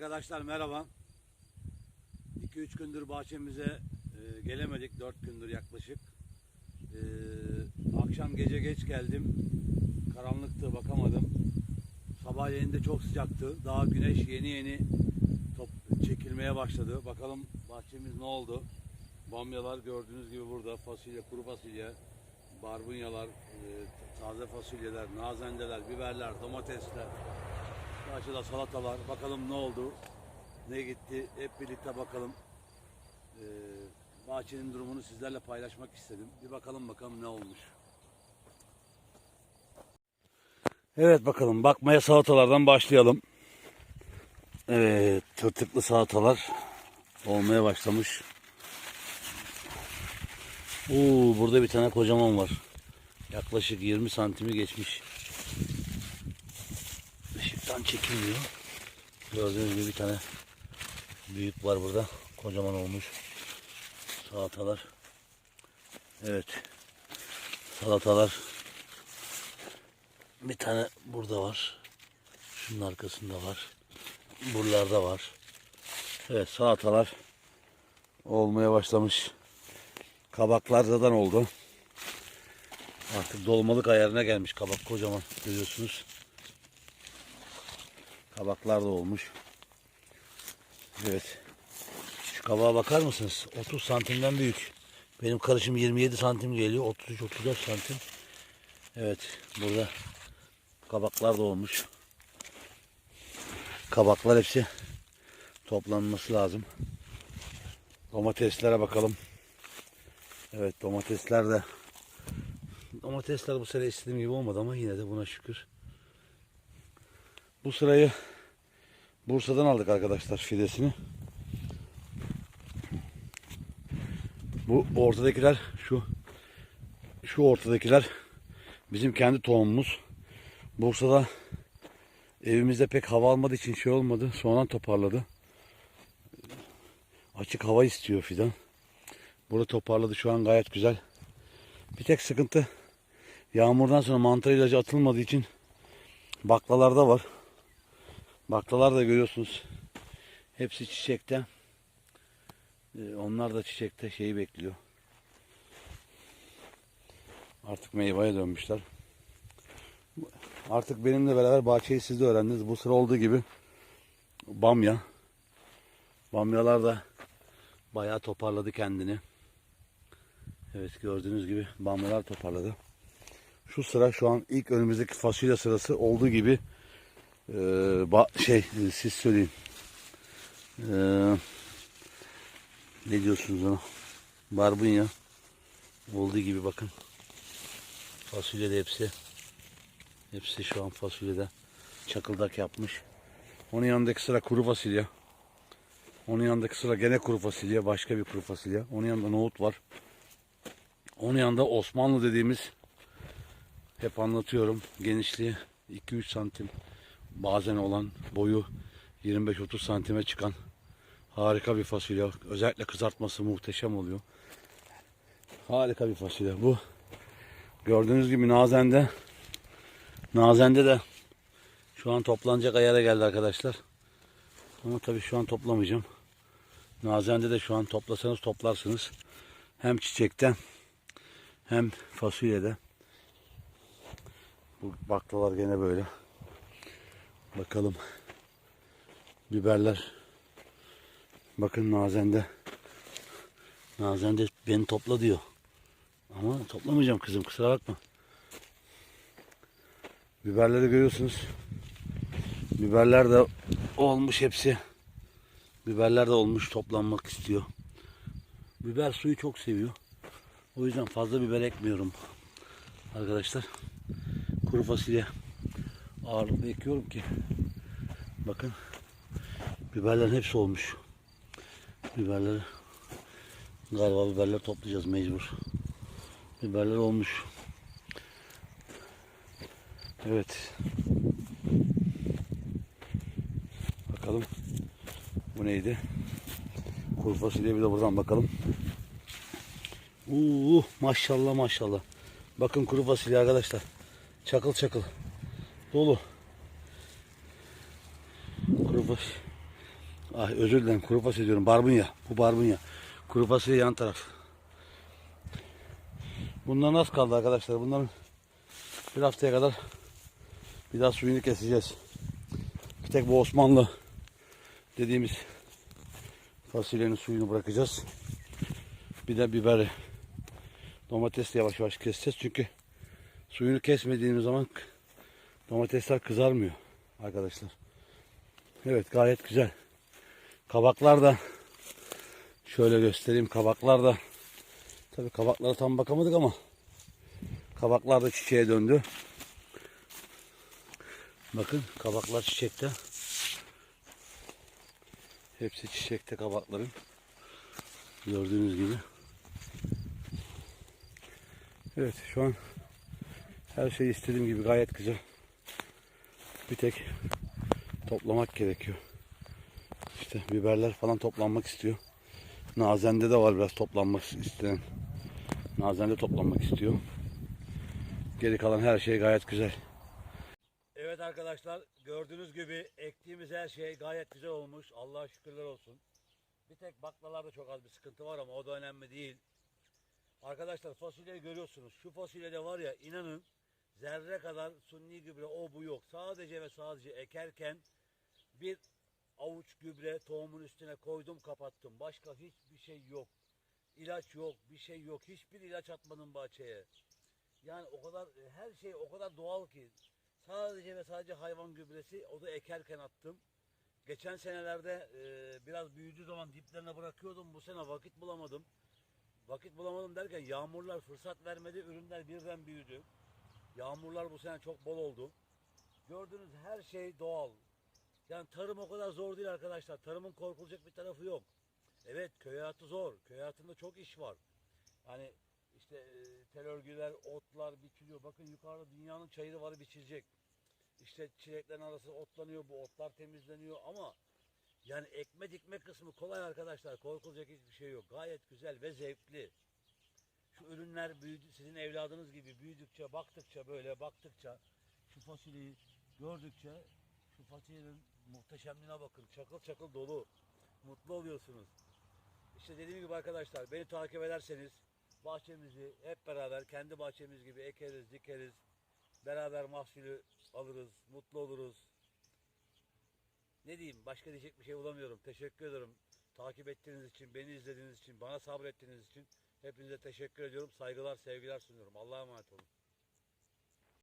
Arkadaşlar merhaba. 2-3 gündür bahçemize e, gelemedik. 4 gündür yaklaşık. E, akşam gece geç geldim. Karanlıktı bakamadım. Sabahleyin de çok sıcaktı. Daha güneş yeni yeni top çekilmeye başladı. Bakalım bahçemiz ne oldu? Bamyalar gördüğünüz gibi burada. Fasulye, kuru fasulye, barbunyalar, e, taze fasulyeler, nazendeler, biberler, domatesler. Karşıda salatalar. Bakalım ne oldu? Ne gitti? Hep birlikte bakalım. Ee, bahçenin durumunu sizlerle paylaşmak istedim. Bir bakalım bakalım ne olmuş. Evet bakalım. Bakmaya salatalardan başlayalım. Evet. Tırtıklı salatalar olmaya başlamış. Oo, burada bir tane kocaman var. Yaklaşık 20 santimi geçmiş. Çekilmiyor. Gördüğünüz gibi bir tane büyük var burada. Kocaman olmuş. Salatalar. Evet. Salatalar. Bir tane burada var. Şunun arkasında var. Buralarda var. Evet salatalar olmaya başlamış. Kabaklar zaten oldu. Artık dolmalık ayarına gelmiş kabak kocaman görüyorsunuz. Kabaklar da olmuş. Evet. Şu kabağa bakar mısınız? 30 santimden büyük. Benim karışım 27 santim geliyor. 33-34 santim. Evet. Burada kabaklar da olmuş. Kabaklar hepsi toplanması lazım. Domateslere bakalım. Evet domatesler de domatesler bu sene istediğim gibi olmadı ama yine de buna şükür. Bu sırayı Bursa'dan aldık arkadaşlar fidesini. Bu ortadakiler şu şu ortadakiler bizim kendi tohumumuz. Bursa'da evimizde pek hava almadığı için şey olmadı. Sonradan toparladı. Açık hava istiyor fidan. Burada toparladı şu an gayet güzel. Bir tek sıkıntı yağmurdan sonra mantar ilacı atılmadığı için baklalarda var. Baklalar da görüyorsunuz. Hepsi çiçekte. Ee, onlar da çiçekte şeyi bekliyor. Artık meyveye dönmüşler. Artık benimle beraber bahçeyi siz de öğrendiniz. Bu sıra olduğu gibi bamya. Bamyalar da bayağı toparladı kendini. Evet gördüğünüz gibi bamyalar toparladı. Şu sıra şu an ilk önümüzdeki fasulye sırası olduğu gibi ee, ba- şey e, siz söyleyin. Ee, ne diyorsunuz ona? Barbunya. Olduğu gibi bakın. Fasulye de hepsi. Hepsi şu an fasulyede. Çakıldak yapmış. Onun yanındaki sıra kuru fasulye. Onun yanındaki sıra gene kuru fasulye. Başka bir kuru fasulye. Onun yanında nohut var. Onun yanında Osmanlı dediğimiz hep anlatıyorum. Genişliği 2-3 santim bazen olan boyu 25-30 santime çıkan harika bir fasulye. Özellikle kızartması muhteşem oluyor. Harika bir fasulye. Bu gördüğünüz gibi Nazen'de Nazen'de de şu an toplanacak ayara geldi arkadaşlar. Ama tabii şu an toplamayacağım. Nazen'de de şu an toplasanız toplarsınız. Hem çiçekten hem fasulyede. Bu baklalar gene böyle. Bakalım. Biberler. Bakın Nazen'de. Nazen'de beni topla diyor. Ama toplamayacağım kızım kusura bakma. Biberleri görüyorsunuz. Biberler de olmuş hepsi. Biberler de olmuş toplanmak istiyor. Biber suyu çok seviyor. O yüzden fazla biber ekmiyorum. Arkadaşlar. Kuru fasulye ağırlıklı ekiyorum ki. Bakın biberlerin hepsi olmuş. Biberleri galiba biberler toplayacağız mecbur. Biberler olmuş. Evet. Bakalım bu neydi? Kuru fasulye bir de buradan bakalım. Uuu maşallah maşallah. Bakın kuru fasulye arkadaşlar. Çakıl çakıl dolu. Kuru fasulye. Ah özür dilerim kuru fasulye diyorum. Barbunya. Bu barbunya. Kuru fasulye yan taraf. Bunlar nasıl kaldı arkadaşlar? Bunların bir haftaya kadar bir daha suyunu keseceğiz. Bir tek bu Osmanlı dediğimiz fasulyenin suyunu bırakacağız. Bir de biberi. Domatesle yavaş yavaş keseceğiz. Çünkü suyunu kesmediğimiz zaman domatesler kızarmıyor arkadaşlar. Evet gayet güzel. Kabaklar da şöyle göstereyim kabaklar da tabii kabaklara tam bakamadık ama kabaklar da çiçeğe döndü. Bakın kabaklar çiçekte. Hepsi çiçekte kabakların. Gördüğünüz gibi. Evet şu an her şey istediğim gibi gayet güzel. Bir tek toplamak gerekiyor. İşte biberler falan toplanmak istiyor. Nazende de var biraz toplanmak isteyen. Nazende toplanmak istiyor. Geri kalan her şey gayet güzel. Evet arkadaşlar gördüğünüz gibi ektiğimiz her şey gayet güzel olmuş. Allah'a şükürler olsun. Bir tek baklalarda çok az bir sıkıntı var ama o da önemli değil. Arkadaşlar fasulyeyi görüyorsunuz. Şu fasulyede var ya inanın zerre kadar sunni gübre o bu yok. Sadece ve sadece ekerken bir avuç gübre tohumun üstüne koydum kapattım. Başka hiçbir şey yok. İlaç yok, bir şey yok. Hiçbir ilaç atmadım bahçeye. Yani o kadar her şey o kadar doğal ki. Sadece ve sadece hayvan gübresi o da ekerken attım. Geçen senelerde e, biraz büyüdüğü zaman diplerine bırakıyordum. Bu sene vakit bulamadım. Vakit bulamadım derken yağmurlar fırsat vermedi. Ürünler birden büyüdü. Yağmurlar bu sene çok bol oldu. Gördüğünüz her şey doğal. Yani tarım o kadar zor değil arkadaşlar. Tarımın korkulacak bir tarafı yok. Evet köy hayatı zor. Köy hayatında çok iş var. Yani işte e, tel örgüler, otlar biçiliyor. Bakın yukarıda dünyanın çayırı var biçilecek. İşte çileklerin arası otlanıyor, bu otlar temizleniyor ama yani ekme dikme kısmı kolay arkadaşlar. Korkulacak hiçbir şey yok. Gayet güzel ve zevkli. Şu ürünler büyüdü, sizin evladınız gibi büyüdükçe, baktıkça böyle baktıkça şu fasulyeyi gördükçe şu fasulyenin muhteşemliğine bakın. Çakıl çakıl dolu. Mutlu oluyorsunuz. İşte dediğim gibi arkadaşlar beni takip ederseniz bahçemizi hep beraber kendi bahçemiz gibi ekeriz, dikeriz. Beraber mahsulü alırız, mutlu oluruz. Ne diyeyim başka diyecek bir şey bulamıyorum. Teşekkür ederim. Takip ettiğiniz için, beni izlediğiniz için, bana sabrettiğiniz için hepinize teşekkür ediyorum. Saygılar, sevgiler sunuyorum. Allah'a emanet olun.